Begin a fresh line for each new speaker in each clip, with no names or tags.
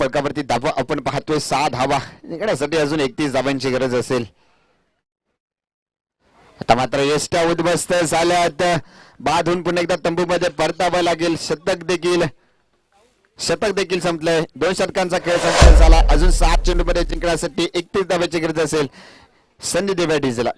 फलकावरती धावा आपण पाहतोय सहा धावा. जिंकण्यासाठी अजून एकतीस धावांची गरज असेल. आता मात्र येष्ट्या उद्ध्वस्त झाल्यात. बाद होऊन पुन्हा एकदा तंबूमध्ये परतावं लागेल. शतक देखील शतक देखील संपलंय. दोन शतकांचा खेळ संपन्न झाला. अजून सात चेंडूमध्ये जिंकण्यासाठी एकतीस धाव्याची गरज असेल. संधी देव्या डिझेला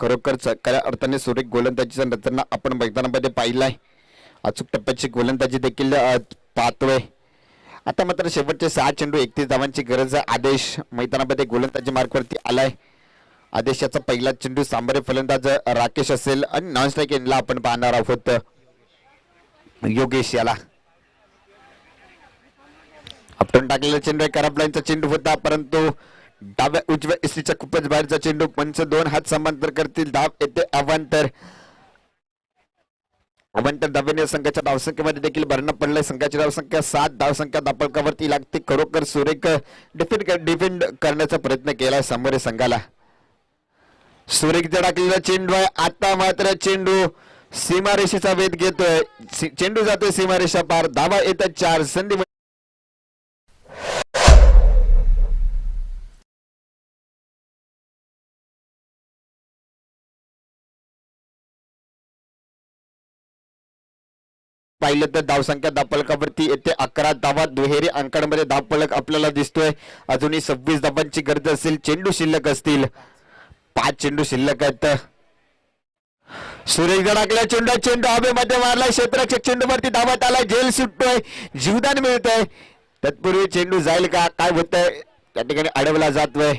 खरोखरच खऱ्या अर्थाने सुरेख गोलंदाजीचा रचना आपण मैदानामध्ये पाहिलाय. अचूक टप्प्याची गोलंदाजी देखील पाहतोय. आता मात्र शेवटचे सहा चेंडू एकतीस धावांची गरज आहे. आदेश मैदानामध्ये गोलंदाजी मार्कवरती आलाय. आदेशाचा पहिला चेंडू सांबारे फलंदाज राकेश असेल आणि नॉन स्ट्राईक एंडला आपण पाहणार आहोत योगेश याला. आपण टाकलेला चेंडू आहे करप लाईनचा चेंडू होता परंतु डाव्या उजव्या इस्त्रीच्या खूपच बाहेरचा चेंडू पंच दोन हात समांतर करतील. धाव येते अवांतर. अवांतर धाव्याने संघाच्या धावसंख्येमध्ये देखील भरणं पडलंय. संघाची धावसंख्या सात धावसंख्या दापलकावरती लागते. खरोखर सुरेख डिफेंड डिफेंड करण्याचा प्रयत्न केलाय समोर संघाला. सुरेख जडाकलेला चेंडू आहे. आता मात्र चेंडू सीमारेषेचा वेध घेतोय. चेंडू जातोय सीमारेषा पार. धावा येतात चार. संधी पाहिलं तर धावसंख्या धापलकावरती येते. अकरा धावा दुहेरी अंकांमध्ये धावपलक आपल्याला दिसतोय. अजूनही सव्वीस धावांची गरज असेल. चेंडू शिल्लक असतील. पाच चेंडू शिल्लक आहेत. सुरेश गडाकल्या चेंडू चेंडू हवेमध्ये मारलाय. क्षेत्रक्षक चेंडूवरती धावत आलाय. झेल सुटतोय. जीवदान मिळतंय. तत्पूर्वी चेंडू जाईल का? काय होतंय? त्या ठिकाणी अडवला जातोय.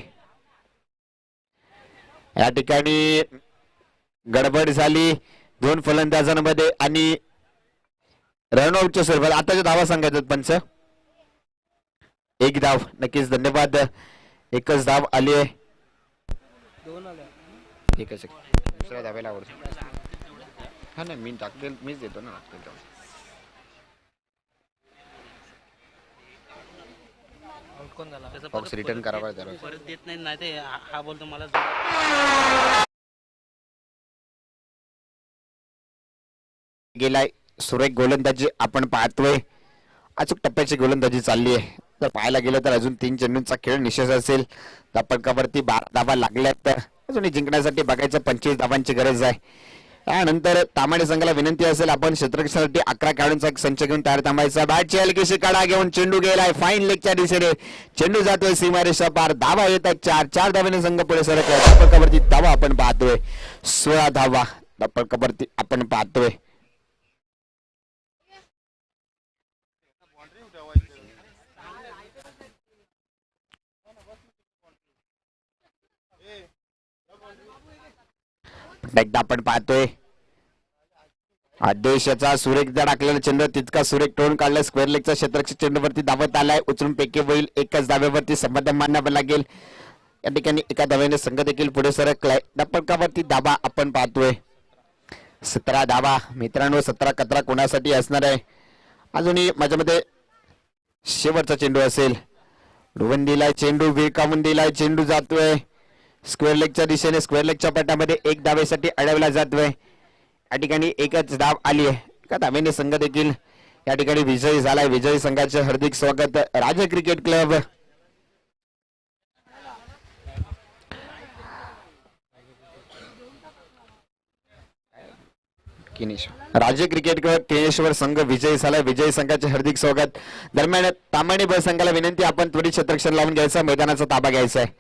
या ठिकाणी गडबड झाली. दोन फलंदाजांमध्ये आणि रनआउटच्या स्वरूपात. आताच्या धावा सांगायचं पंच. एक धाव. नक्कीच धन्यवाद. एकच धाव आली आहे. एकच एक. दुसऱ्या धाव्याला आवडतो. हा नाही मी टाकतील मीच देतो ना टाकतील तेव्हा.
कोण झाला?
रिटर्न करावा
परत- देत नाही नाही ते हा हा बोलतो मला
गेलाय. सुरेख गोलंदाजी आपण पाहतोय. अचूक टप्प्याची गोलंदाजी चालली आहे. जर पाहायला गेलं तर अजून तीन चेंडूंचा खेळ निशेष असेल. धापडकावरती बारा धावा लागल्यात तर अजून जिंकण्यासाठी बघायचं पंचवीस धावांची गरज आहे. त्यानंतर तामाडे संघाला विनंती असेल आपण क्षेत्रक्षासाठी अकरा खेळाडूंचा एक संच घेऊन तयार थांबायचा. बॅटची हलकीशी काढा घेऊन चेंडू गेलाय. फाईन लेगच्या दिशेने चेंडू जातोय. सीमारेषा पार धावा येतात चार चार धाव्याने संघ पुढे सरकलाय. धापडकावरती धावा आपण पाहतोय. सोळा धावा धापडकावरती आपण पाहतोय. एकदा आपण पाहतोय. आदेशाचा सुरेख जर टाकलेला चेंडू तितका सुरेख टोन काढला स्क्वेअर लेगचा क्षेत्ररक्षक चेंडूवरती धावत आलाय. उचलून पेके होईल एकाच धाव्यावरती समाधान मानावं लागेल. या ठिकाणी एका धाव्याने संघ देखील पुढे सरकलाय. डपडकावरती धाबा आपण पाहतोय. सतरा धावा मित्रांनो सतरा कतरा कोणासाठी असणार आहे? अजूनही माझ्यामध्ये शेवटचा चेंडू असेल. डुवन दिलाय चेंडू विळकावून दिलाय चेंडू जातोय. स्क्वेअर लेगच्या दिशेने स्क्वेअर लेगच्या पटामध्ये एक धावेसाठी अडवला जातोय. या ठिकाणी एकच धाव आली आहे. एका धावेने संघ देखील या ठिकाणी विजयी झालाय. विजयी संघाचे हार्दिक स्वागत राजा क्रिकेट क्लब. राज्य क्रिकेट क्लब केशवर संघ विजयी झालाय. विजयी संघाचे हार्दिक स्वागत. दरम्यान तामाणे ब संघाला विनंती आपण त्वरित क्षेत्ररक्षण लावून घ्यायचा मैदानाचा ताबा घ्यायचा आहे.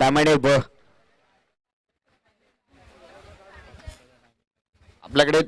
तामाणे ब आपल्याकडे